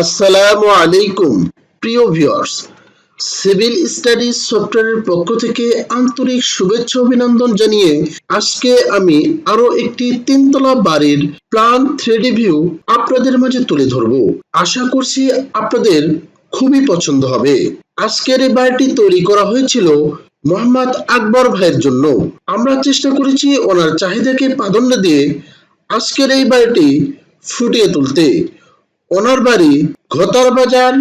আসসালামু আলাইকুম, প্রিয় ভিউয়ার্স সিভিল স্টাডিজ সফটওয়্যারের পক্ষ থেকে আন্তরিক শুভেচ্ছা অভিনন্দন জানিয়ে আজকে আমি আরও একটি তিনতলা বাড়ির প্ল্যান থ্রিডি ভিউ আপনাদের মাঝে তুলে ধরব। আশা করছি আপনাদের খুবই পছন্দ হবে। আজকের এই বাড়িটি তৈরি করা হয়েছিল মোহাম্মদ আকবর ভাইয়ের জন্য। আমরা চেষ্টা করেছি ওনার চাহিদাকে প্রাধান্য দিয়ে আজকের এই বাড়িটি ফুটিয়ে তুলতে। ওনার বাড়ি ঘতার বাজার,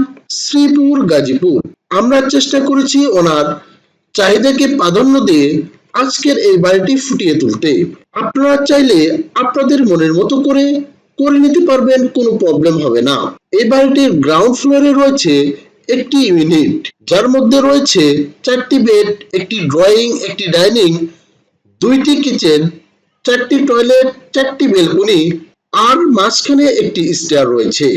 শ্রীপুর, গাজীপুর। আমরা চেষ্টা করেছি ওনার চাহিদাকে প্রাধান্য দিয়ে আজকের এই বাড়িটি ফুটিয়ে তুলতে। আপনারা চাইলে আপনাদের মনের মতো করে করে নিতে পারবেন, কোনো প্রবলেম হবে না। এই বাড়িটির গ্রাউন্ড ফ্লোরে রয়েছে একটি ইউনিট, যার মধ্যে রয়েছে চারটি বেড, একটি ড্রয়িং, একটি ডাইনিং, দুইটি কিচেন, চারটি টয়লেট, চারটি বেলকনি আর মাঝখানে একটি স্টেয়ার রয়েছে।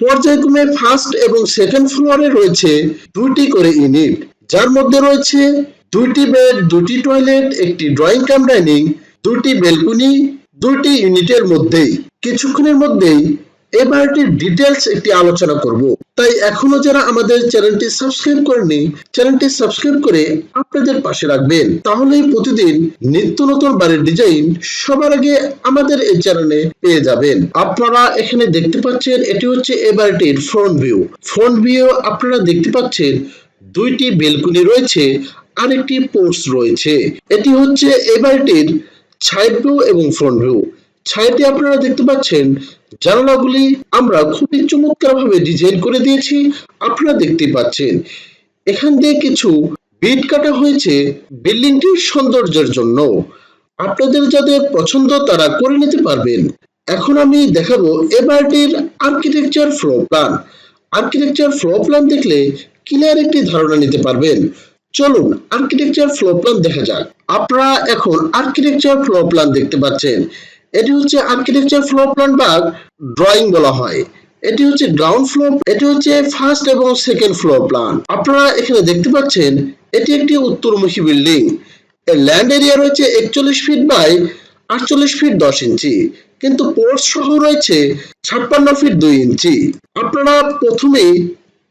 পর্যায়ক্রমে ফার্স্ট এবং সেকেন্ড ফ্লোরে রয়েছে দুটি করে ইউনিট যার মধ্যে রয়েছে দুটি বেড দুটি টয়লেট একটি ড্রয়িং কাম ডাইনিং দুটি বেলকুনি দুটি ইউনিটের মধ্যেই। কিছুক্ষণের মধ্যেই এই বাড়িটির ডিটেলস একটি আলোচনা করব। তাই এখনও যারা আমাদের চ্যানেলটি সাবস্ক্রাইব করেনি চ্যানেলটি সাবস্ক্রাইব করে আপনাদের পাশে রাখবেন। তাহলেই প্রতিদিন নিত্য নতুন বাড়ির ডিজাইন সবার আগে আমাদের এই চ্যানেলে পেয়ে যাবেন। আপনারা এখানে দেখতে পাচ্ছেন, এটি হচ্ছে এই বাড়িটির ফ্রন্ট ভিউ ফ্রন্ট ভিউ আপনারা দেখতে পাচ্ছেন দুইটি বেলকুনি রয়েছে আর একটি পোর্টস রয়েছে। এটি হচ্ছে এই বাড়িটির সাইড ভিউ এবং ফ্রন্ট ভিউ ছায়াটি আপনারা দেখতে পাচ্ছেন। জানালাগুলি আমরা খুবই চমৎকার ভাবে ডিজাইন করে দিয়েছি, আপনারা দেখতে পাচ্ছেন। এখান দিয়ে কিছু বিট কাটা হয়েছে বিল্ডিংটির সৌন্দর্যের জন্য। আপনাদের যাদের পছন্দ তারা করে নিতে পারবেন। এখন আমি দেখাবো এ বাড়িটির architecture flow plan. Architecture flow plan দেখলে ক্লিয়ার একটি ধারণা নিতে পারবেন। চলুন আর্কিটেকচার ফ্লো প্ল্যান দেখা যাক। আপনারা এখন আর্কিটেকচার ফ্লো প্ল্যান দেখতে পাচ্ছেন। এটি হচ্ছে আর্কিটেকচার ফ্লো প্ল্যান বা ড্রয়িং বলা হয়। এটি হচ্ছে গ্রাউন্ড ফ্লোর এটি হচ্ছে ফার্স্ট এবং সেকেন্ড ফ্লোর প্ল্যান আপনারা এখানে দেখতে পাচ্ছেন, এটি একটি উত্তরমুখী বিল্ডিং এর ল্যান্ড এরিয়া রয়েছে একচল্লিশ ফিট বাই আটচল্লিশ ফিট দশ ইঞ্চি কিন্তু পোর্ট সহ রয়েছে ছাপ্পান্ন ফিট দুই ইঞ্চি আপনারা প্রথমেই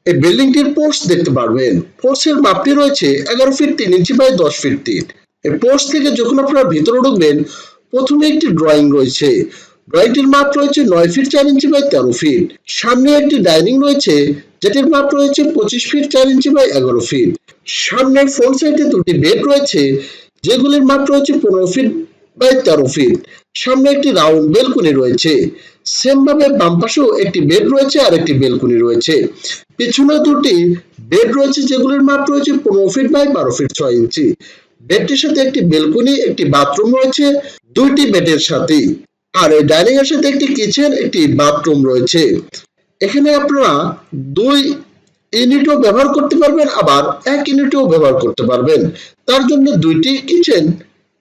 এই বিল্ডিংটির পোর্স দেখতে পারবেন। পোর্সের মাপটি রয়েছে এগারো ফিট তিন ইঞ্চি বাই দশ ফিট তিন এই পোর্স থেকে যখন আপনারা ভিতরে ঢুকবেন প্রথমে একটি ড্রয়িং রয়েছে। ড্রয়িংটির মাপ রয়েছে নয় ফিট চার ইঞ্চি বাই তেরো ফিট সামনে একটি ডাইনিং রয়েছে, যেটির মাপ রয়েছে পঁচিশ ফিট চার ইঞ্চি বাই এগারো ফিট সামনের ফ্রন্ট সাইডে দুটি বেড রয়েছে, যেগুলির মাপ রয়েছে পনেরো ফিট বাই তেরো ফিট সামনে একটি রাউন্ড বেলকুনি রয়েছে। সেম ভাবে বাম পাশেও একটি বেড রয়েছে আর একটি বেলকুনি রয়েছে। পিছনে দুটি বেড রয়েছে, যেগুলির মাপ রয়েছে পনেরো ফিট বাই বারো ফিট ছয় ইঞ্চি বেডটির সাথে একটি বেলকুনি একটি বাথরুম রয়েছে। দুইটি বেডের সাথে। আর এই ডাইনিং এর সাথে একটি কিচেন, একটি বাথরুম রয়েছে। এখানে আপনারা দুই ইউনিটও ব্যবহার করতে পারবেন, আবার এক ইউনিটও ব্যবহার করতে পারবেন। তার জন্য দুইটি কিচেন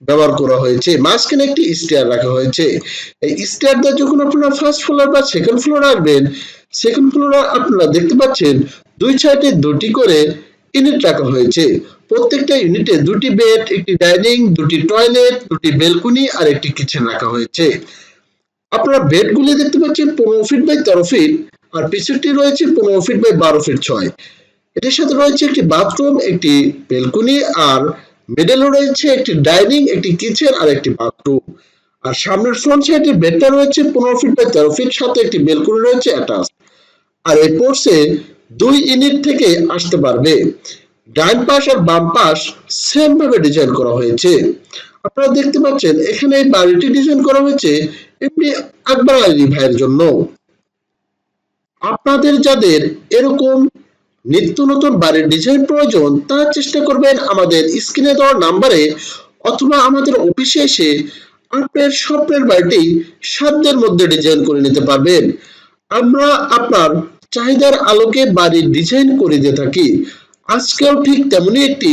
ব্যবহার করা হয়েছে। মাঝখানে একটি স্টেয়ার রাখা হয়েছে। এই স্টেয়ার দিয়ে যখন আপনারা ফার্স্ট ফ্লোর বা সেকেন্ড ফ্লোর আসবেন, সেকেন্ড ফ্লোরে আপনারা দেখতে পাচ্ছেন দুই সাইডে দুটি করে ইউনিট রাখা হয়েছে। প্রত্যেকটা ইউনিটে দুটি বেড, একটি ডাইনিং, দুটি টয়লেট, দুটি বেলকুনি আর একটি কিচেন রাখা হয়েছে। আপনারা বেডগুলি দেখতে পাচ্ছেন পনেরো ফিট বাই তেরো ফিট আর পিছনটি রয়েছে পনেরো ফিট বাই বারো ফিট ছয়। এটির সাথে রয়েছে একটি বাথরুম, একটি বেলকুনি আর মিডলে রয়েছে একটি ডাইনিং, একটি কিচেন আর একটি বাথরুম। আর সামনের ফ্রন্ট সাইডের বেডটা রয়েছে পনেরো ফিট বাই তেরো ফিট, সাথে একটি বেলকুনি রয়েছে অ্যাটাচ। আর এই পোর্সে দুই ইউনিট থেকে আসতে পারবে। ডান পাশ আর বাম পাশ সেম ভাবে ডিজাইন করা হয়েছে। আপনারা দেখতে পাচ্ছেন, এখানে এই বাড়িটি ডিজাইন করা হয়েছে এমনি আকবর আলী ভাইয়ের জন্য। আপনাদের যাদের এরকম নিত্য নতুন বাড়ির ডিজাইন প্রয়োজন, তারা চেষ্টা করবেন আমাদের স্ক্রিনে দেওয়ার নাম্বারে অথবা আমাদের অফিসে এসে আপনার স্বপ্নের বাড়িটি সাধ্যের মধ্যে ডিজাইন করে নিতে পারবেন। আমরা আপনার চাহিদার আলোকে বাড়ির ডিজাইন করে দিয়ে থাকি। আজকেও ঠিক তেমনই একটি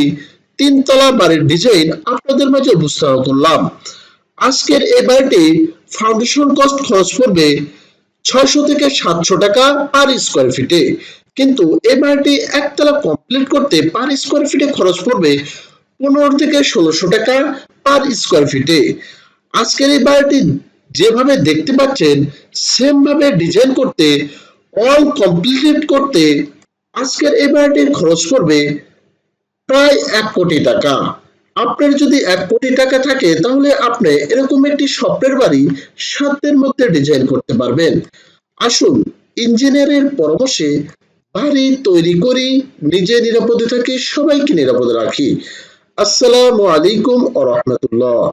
তিনতলা বাড়ির ডিজাইন আপনাদের মাঝে উপস্থাপন করলাম। আজকের এই বাড়িটি ফাউন্ডেশন কস্ট খরচ পড়বে ছয়শো থেকে সাতশো টাকা পার স্কোয়ার ফিটে কিন্তু এই বাড়িটি একতলা কমপ্লিট করতে পার স্কোয়ার ফিটে খরচ পড়বে পনেরো থেকে ষোলোশো টাকা পার স্কোয়ার ফিটে আজকের এই বাড়িটি যেভাবে দেখতে পাচ্ছেন সেম ভাবে ডিজাইন করতে অল কমপ্লিটেড করতে আজকের এই বাড়িটির খরচ পড়বে প্রায় এক কোটি টাকা। আপনার যদি এক কোটি টাকা থাকে, তাহলে আপনি এরকম একটি স্বপ্নের বাড়ি সাধ্যের মধ্যে ডিজাইন করতে পারবেন। আসুন, ইঞ্জিনিয়ারের পরামর্শে বাড়ি তৈরি করি, নিজে নিরাপদে থাকি, সবাইকে নিরাপদে রাখি। আসসালামু আলাইকুম ও রহমতুল্লাহ।